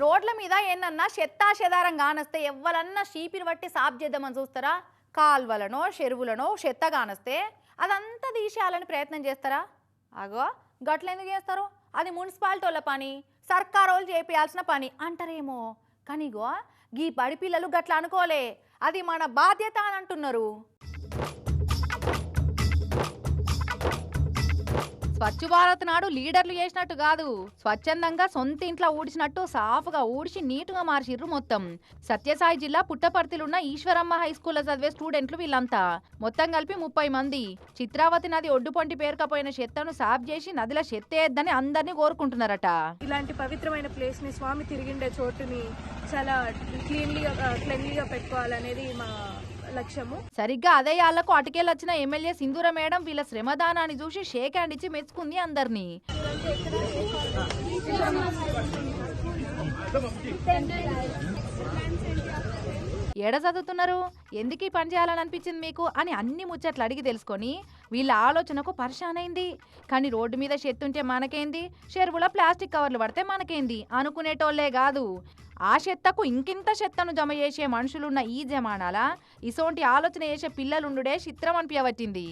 రోడ్ల మీద ఏందన్నా చెత్తా చెదారం కానొస్తే ఎవ్వలన్నా షీపిని బట్టి సాప్ చేద్దామని చూస్తారా? కాల్వలనో చెరువులనో చెత్త కానొస్తే అదంతా తీసేయాలని ప్రయత్నం చేస్తారా? అగో గట్ల ఎందుకు చేస్తారు? అది మున్సిపాలిటీ వాళ్ళ పని సర్కార్ వాళ్ళు చేపియాల్సిన పని అంటారేమో. కానీ ఇగో గీ బడి పిల్లలు గట్ల అనుకోలే. అది మన బాధ్యత అని అంటున్నారు. స్వచ్ఛ భారత్ నాడు లీడర్లు చేసినట్టు కాదు. స్వచ్ఛందంగా సొంత ఇంట్లో ఊడిచినట్టు సాఫ్గా ఊడిచి నీటుగా మార్చిర్రు మొత్తం. సత్యసాయి జిల్లా పుట్టపర్తిలున్న ఈశ్వరమ్మ హై స్కూల్లో చదివే స్టూడెంట్లు వీళ్ళంతా. మొత్తం కలిపి ముప్పై మంది. చిత్రావతి నది ఒడ్డుపొంటి పేరుకపోయిన చెత్తను సాఫ్ చేసి నదిలో చెత్తేద్దని అందరినీ కోరుకుంటున్నారట. ఇలాంటి పవిత్రమైన ప్లేస్ని స్వామి తిరిగిండే చోటుని చాలా క్లీన్లీగా క్లెన్లీగా పెట్టుకోవాలనేది మా లక్ష్యము. సరిగ్గా అదే యాళ్ళకు అటుకెళ్ళొచ్చిన ఎమ్మెల్యే సింధూర మేడం వీళ్ళ శ్రమదానాన్ని చూసి షేక్ హ్యాండ్ ఇచ్చి మెచ్చుకుంది అందరినీ. ఎడ చదువుతున్నారు ఎందుకు ఈ పని చేయాలని అనిపించింది మీకు? అని అన్ని ముచ్చట్లు అడిగి తెలుసుకొని వీళ్ళ ఆలోచనకు పరిశానైంది. కానీ రోడ్డు మీద చెత్తుంటే మనకేంది? చెరువులో ప్లాస్టిక్ కవర్లు పడితే మనకేంది? అనుకునేటోళ్ళే కాదు. ఆ చెత్తకు ఇంకింత చెత్తను జమ చేసే మనుషులున్న ఈ జమానాల? ఇసోంటి ఆలోచన చేసే పిల్లలుండుడే చిత్రం అనిపించవచ్చింది